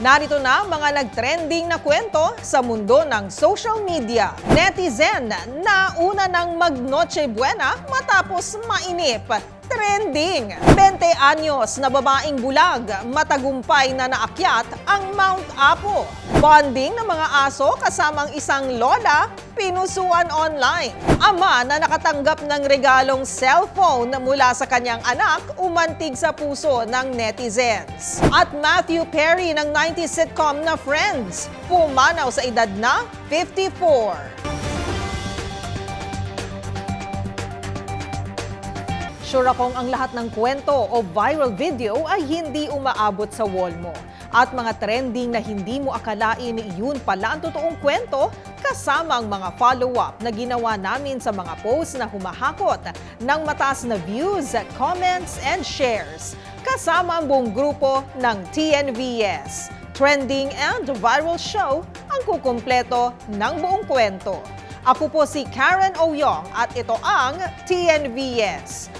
Narito na mga nagtrending na kwento sa mundo ng social media. Netizen na una ng mag-Noche Buena matapos mainip. Trending! 20 anyos na babaeng bulag, matagumpay na naakyat ang Mount Apo. Bonding ng mga aso kasamang isang lola, pinusuan online. Ama na nakatanggap ng regalong cellphone mula sa kanyang anak, umantig sa puso ng netizens. At Matthew Perry ng 90s sitcom na Friends, pumanaw sa edad na 54. Sure akong ang lahat ng kwento o viral video ay hindi umaabot sa wall mo. At mga trending na hindi mo akalain yun pala ang totoong kwento kasama ang mga follow-up na ginawa namin sa mga posts na humahakot ng mataas na views, comments, and shares. Kasama ang buong grupo ng TNVS. Trending and viral show ang kukumpleto ng buong kwento. Ako po si Karen Oyong at ito ang TNVS.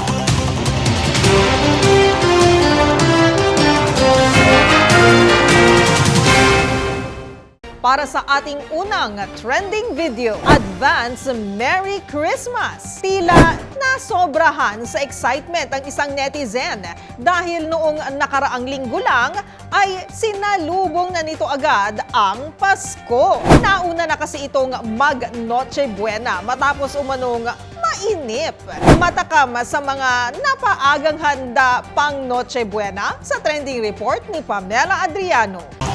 Para sa ating unang trending video, Advance Merry Christmas! Tila nasobrahan sa excitement ang isang netizen dahil noong nakaraang linggo lang ay sinalubong na nito agad ang Pasko. Nauna na kasi itong mag Noche Buena matapos umanong mainip. Matakam sa mga napaagang handa pang Noche Buena sa trending report ni Pamela Adriano.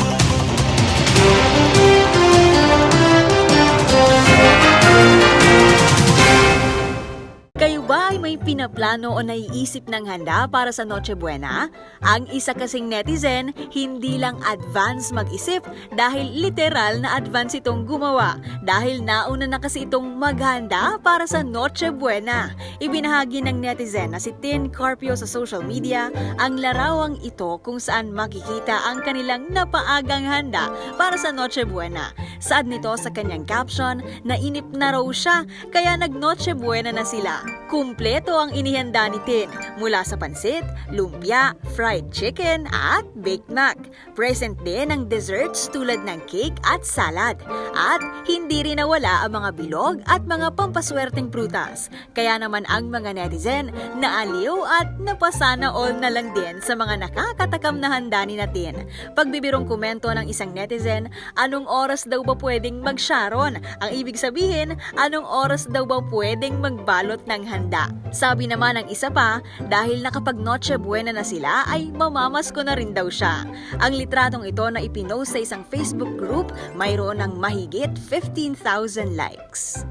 Ba ay may pinaplano o naiisip ng handa para sa Noche Buena? Ang isa kasing netizen, hindi lang advance mag-isip dahil literal na advance itong gumawa dahil nauna na kasi itong maghanda para sa Noche Buena. Ibinahagi ng netizen na si Tin Carpio sa social media ang larawang ito kung saan makikita ang kanilang napaagang handa para sa Noche Buena. Saad nito sa kanyang caption na inip na raw siya kaya nag Noche Buena na sila. Kumpleto ang inihanda ni Tin mula sa pansit, lumpia, fried chicken at baked mac. Present din ang desserts tulad ng cake at salad. At hindi rin nawala ang mga bilog at mga pampaswerteng prutas. Kaya naman ang mga netizen naaliw at napasana all na lang din sa mga nakakatakam na handa ni Natin. Pagbibirong komento ng isang netizen, anong oras daw ba pwedeng mag-sharon? Ang ibig sabihin, anong oras daw ba pwedeng magbalot ng handa? Sabi naman ng isa pa, dahil nakapag Noche Buena na sila, ay mamamas ko na rin daw siya. Ang litratong ito na ipinost sa isang Facebook group, mayroon ng mahigit 15,000 likes.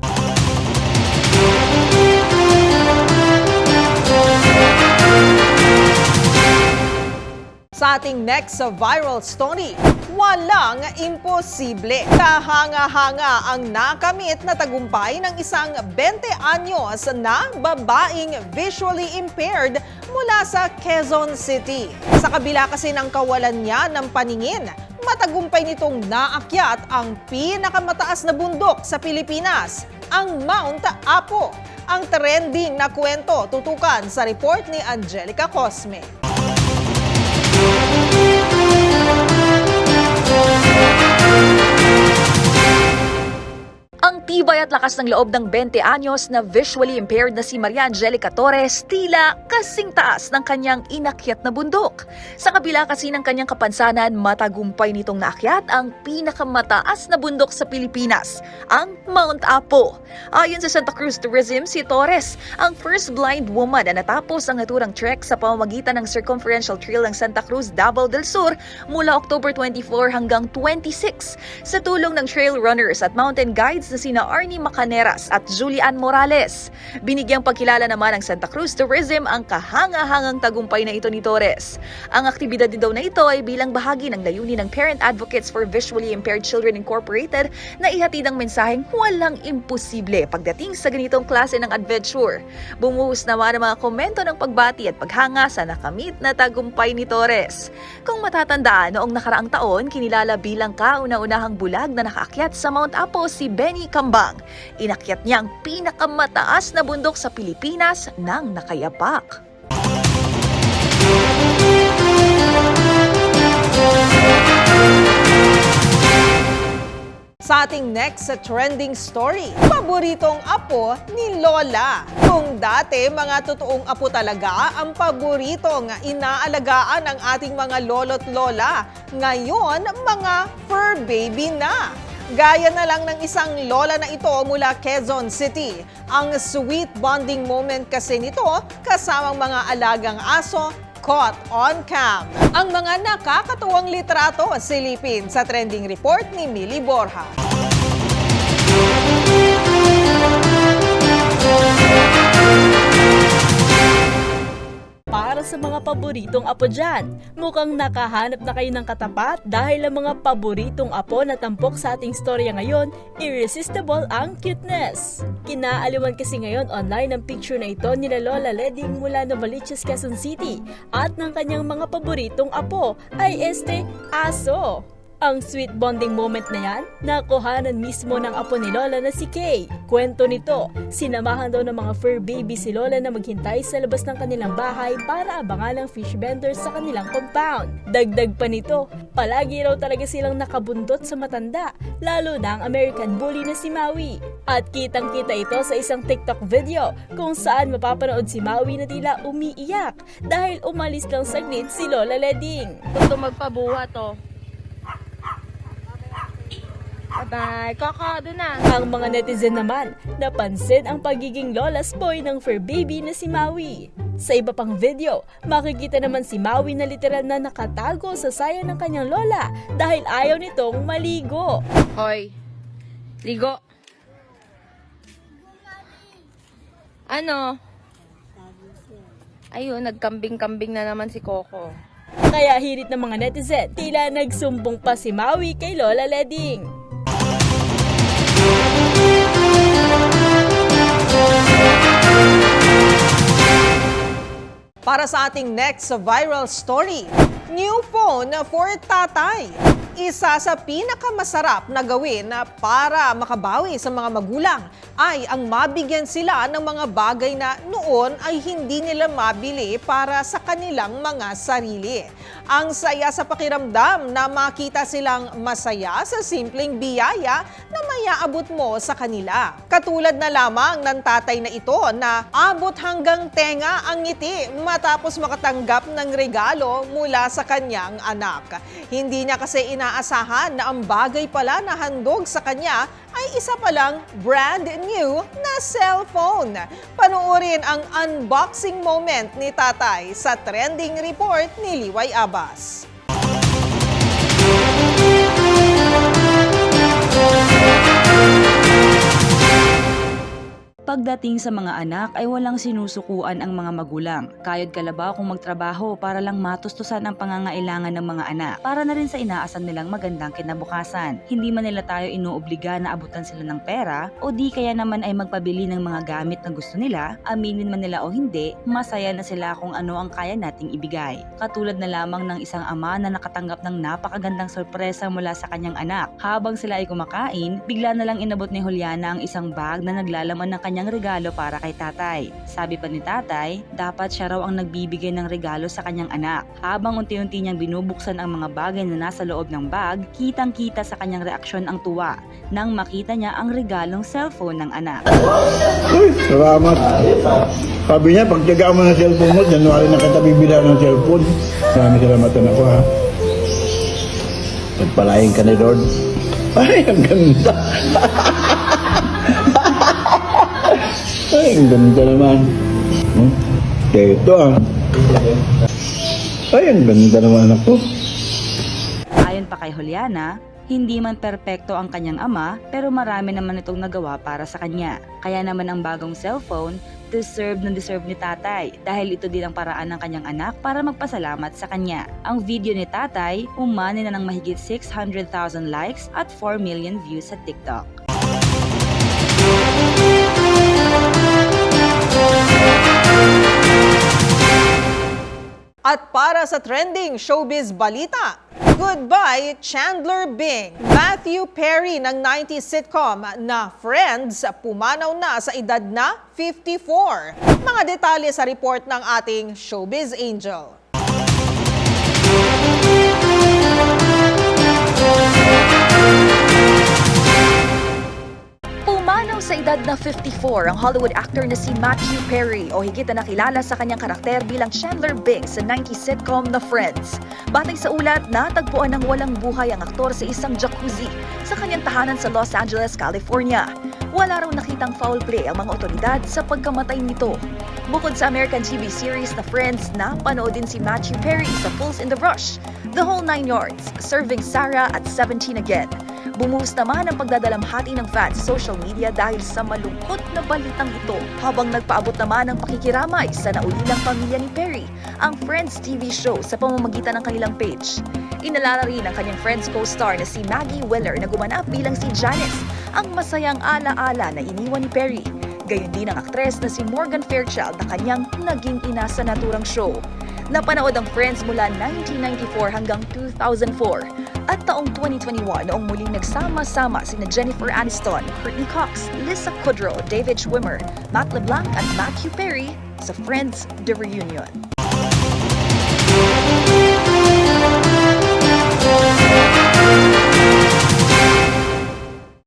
Sa ating next sa viral story, walang imposible. Kahanga-hanga ang nakamit na tagumpay ng isang 20 anyos na babaeng visually impaired mula sa Quezon City. Sa kabila kasi ng kawalan niya ng paningin, matagumpay nitong naakyat ang pinakamataas na bundok sa Pilipinas, ang Mount Apo. Ang trending na kwento tutukan sa report ni Angelica Cosme. Tibay at lakas ng loob ng 20 anyos na visually impaired na si Maria Angelica Torres tila kasing taas ng kanyang inakyat na bundok. Sa kabila kasi ng kanyang kapansanan, matagumpay nitong naakyat ang pinakamataas na bundok sa Pilipinas, ang Mount Apo. Ayon sa Santa Cruz Tourism, si Torres ang first blind woman na natapos ang naturang trek sa pamamagitan ng Circumferential Trail ng Santa Cruz, Davao del Sur mula October 24 hanggang 26 sa tulong ng trail runners at mountain guides na sina Arnie Macaneras at Julian Morales. Binigyang pagkilala naman ng Santa Cruz Tourism ang kahanga-hangang tagumpay na ito ni Torres. Ang aktibidad din daw na ito ay bilang bahagi ng layunin ng Parent Advocates for Visually Impaired Children Incorporated na ihatid ang mensaheng walang imposible pagdating sa ganitong klase ng adventure. Bumuhos naman ang mga komento ng pagbati at paghanga sa nakamit na tagumpay ni Torres. Kung matatandaan, noong nakaraang taon, kinilala bilang kauna-unahang bulag na nakaakyat sa Mount Apo si Benny Cambao Matambang. Inakyat niya ang pinakamataas na bundok sa Pilipinas ng nakayapak. Sa ating next sa trending story, paboritong apo ni Lola. Kung dati mga totoong apo talaga ang paboritong inaalagaan ng ating mga lolo't lola, ngayon mga fur baby na. Gaya na lang ng isang lola na ito mula Quezon City. Ang sweet bonding moment kasi nito kasamang mga alagang aso caught on cam. Ang mga nakakatuwang litrato silipin sa trending report ni Millie Borja. Mga paboritong apo dyan, mukhang nakahanap na kayo ng katapat dahil ang mga paboritong apo na tampok sa ating storya ngayon, irresistible ang cuteness. Kinaaliwan kasi ngayon online ang picture na ito ni Lola Leding mula Novaliches, Quezon City at ng kanyang mga paboritong apo ay este aso. Ang sweet bonding moment na yan, nakuhanan mismo ng apo ni Lola na si Kay. Kwento nito, sinamahan daw ng mga fur baby si Lola na maghintay sa labas ng kanilang bahay para abangan ng fish vendors sa kanilang compound. Dagdag pa nito, palagi raw talaga silang nakabundot sa matanda, lalo na ang American bully na si Maui. At kitang kita ito sa isang TikTok video kung saan mapapanood si Maui na tila umiiyak dahil umalis lang saglit si Lola Leding. Gusto magpabuha to. Bye-bye. Kaka, doon na. Ang mga netizen naman, napansin ang pagiging lola's boy ng fur baby na si Maui. Sa iba pang video, makikita naman si Maui na literal na nakatago sa saya ng kanyang lola dahil ayaw nitong maligo. Hoy. Ligo. Ano? Ayun, nagkambing-kambing na naman si Coco. Kaya hirit ng mga netizen, tila nagsumbong pa si Maui kay Lola Leding. Para sa ating next viral story, new phone for tatay. Isa sa pinakamasarap na gawin para makabawi sa mga magulang ay ang mabigyan sila ng mga bagay na noon ay hindi nila mabili para sa kanilang mga sarili. Ang saya sa pakiramdam na makita silang masaya sa simpleng biyaya na mayaabot mo sa kanila. Katulad na lamang ng tatay na ito na abot hanggang tenga ang ngiti matapos makatanggap ng regalo mula sa kanyang anak. Hindi niya kasi inaasahan na ang bagay pala na handog sa kanya ay isa palang brand new na cellphone. Panuorin ang unboxing moment ni tatay sa trending report ni Liway Abbas. Pagdating sa mga anak ay walang sinusukuan ang mga magulang. Kayod kalabaw kung magtrabaho para lang matustusan ang pangangailangan ng mga anak. Para na rin sa inaasan nilang magandang kinabukasan. Hindi man nila tayo inuobliga na abutan sila ng pera o di kaya naman ay magpabili ng mga gamit na gusto nila, aminin man nila o hindi, masaya na sila kung ano ang kaya nating ibigay. Katulad na lamang ng isang ama na nakatanggap ng napakagandang sorpresa mula sa kanyang anak. Habang sila ay kumakain, bigla na lang inabot ni Juliana ang isang bag na naglalaman ng kanyang regalo para kay tatay. Sabi pa ni tatay, dapat siya raw ang nagbibigay ng regalo sa kanyang anak. Habang unti-unti niyang binubuksan ang mga bagay na nasa loob ng bag, kitang-kita sa kanyang reaksyon ang tuwa nang makita niya ang regalong cellphone ng anak. Uy, salamat. Sabi niya, pagtyagaan mo ng cellphone mo, January na kita bibila ng cellphone. Maraming salamatan ako ha. Pagpalain ka ni Lord. Ay, ang ganda. Ay, ang ganda naman. Hmm? Ito ah. Ay, ang ganda naman anak ko. Ayon pa kay Juliana, hindi man perpekto ang kanyang ama pero marami naman itong nagawa para sa kanya. Kaya naman ang bagong cellphone, deserve na deserve ni tatay dahil ito din ang paraan ng kanyang anak para magpasalamat sa kanya. Ang video ni tatay umani na ng mahigit 600,000 likes at 4 million views sa TikTok. At para sa trending showbiz balita, Goodbye, Chandler Bing. Matthew Perry ng 90s sitcom na Friends pumanaw na sa edad na 54. Mga detalye sa report ng ating Showbiz Angel. Edad na 54 ang Hollywood actor na si Matthew Perry o higit na nakilala sa kanyang karakter bilang Chandler Bing sa 90s sitcom na Friends. Batay sa ulat, natagpuan ng walang buhay ang aktor sa isang jacuzzi sa kanyang tahanan sa Los Angeles, California. Wala raw nakitang foul play ang mga otoridad sa pagkamatay nito. Bukod sa American TV series na Friends, napanood din si Matthew Perry sa Fools in the Rush, The Whole Nine Yards, Serving Sarah at 17 Again. Bumuhos naman ang pagdadalamhati ng fans sa social media dahil sa malungkot na balitang ito habang nagpaabot naman ng pakikiramay sa naulilang pamilya ni Perry, ang Friends TV show sa pamamagitan ng kanilang page. Inalala rin ng kanyang Friends co-star na si Maggie Weller na gumanap bilang si Janice, ang masayang ala-ala na iniwan ni Perry. Gayon din ang aktres na si Morgan Fairchild na kanyang naging ina sa naturang show. Napanood ang Friends mula 1994 hanggang 2004 at taong 2021 noong muling nagsama-sama sina Jennifer Aniston, Courtney Cox, Lisa Kudrow, David Schwimmer, Matt LeBlanc at Matthew Perry sa Friends The Reunion.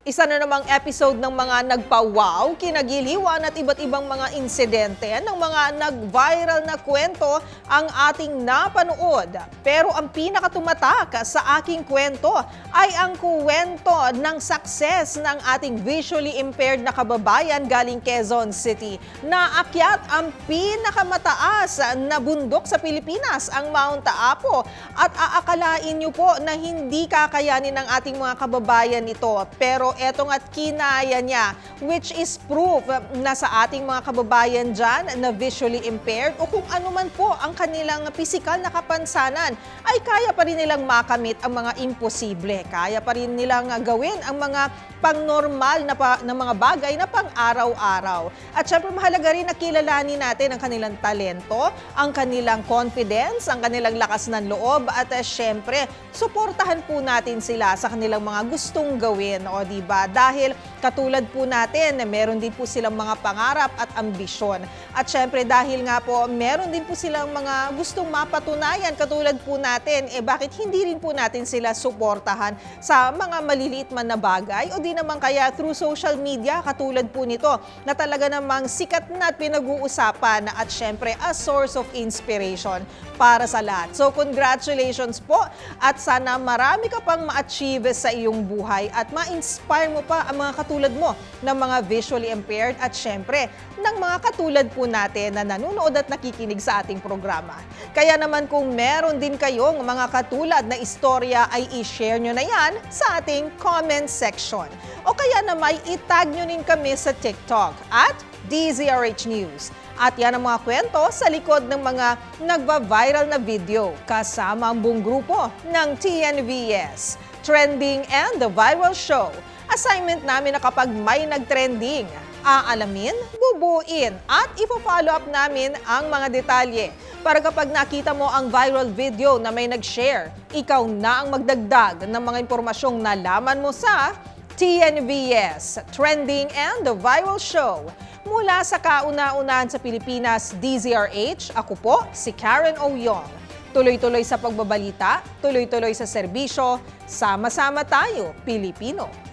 Isa na namang episode ng mga nagpa-wow, kinagiliwan at iba't ibang mga insidente ng mga nag-viral na kwento ang ating napanood. Pero ang pinakatumatak sa aking kwento ay ang kwento ng success ng ating visually impaired na kababayan galing Quezon City na akyat ang pinakamataas na bundok sa Pilipinas, ang Mount Apo. At aakalain niyo po na hindi kakayanin ng ating mga kababayan ito. Pero eto nga't kinaya niya, which is proof na sa ating mga kababayan dyan na visually impaired o kung ano man po ang kanilang physical na kapansanan, ay kaya pa rin nilang makamit ang mga imposible. Kaya pa rin nilang gawin ang mga pang-normal na, pa, na mga bagay na pang-araw-araw. At syempre mahalaga rin na kilalanin natin ang kanilang talento, ang kanilang confidence, ang kanilang lakas ng loob at uh, syempre suportahan po natin sila sa kanilang mga gustong gawin, o di ba? Dahil katulad po natin, meron din po silang mga pangarap at ambisyon. At syempre dahil nga po meron din po silang mga gustong mapatunayan katulad po natin, eh bakit hindi rin po natin sila suportahan sa mga maliliit man na bagay o di naman kaya through social media katulad po nito na talaga namang sikat na at pinag-uusapan at syempre a source of inspiration para sa lahat. So congratulations po at sana marami ka pang ma-achieve sa iyong buhay at ma-inspire mo pa ang mga katulad mo ng mga visually impaired at syempre ng mga katulad po natin na nanonood at nakikinig sa ating programa. Kaya naman kung meron din kayong mga katulad na istorya ay i-share nyo na yan sa ating comment section. O kaya na may itag nyo din kami sa TikTok at DZRH News. At yan ang mga kwento sa likod ng mga nagba-viral na video kasama ang buong grupo ng TNVS, Trending and The Viral Show. Assignment namin na kapag may nag-trending, aalamin, bubuin at ipo-follow up namin ang mga detalye. Para kapag nakita mo ang viral video na may nag-share, ikaw na ang magdagdag ng mga impormasyong nalaman mo sa TNVS, Trending and The Viral Show. Mula sa kauna-unahan sa Pilipinas, DZRH, ako po si Karen Oyong. Tuloy-tuloy sa pagbabalita, tuloy-tuloy sa serbisyo, sama-sama tayo, Pilipino.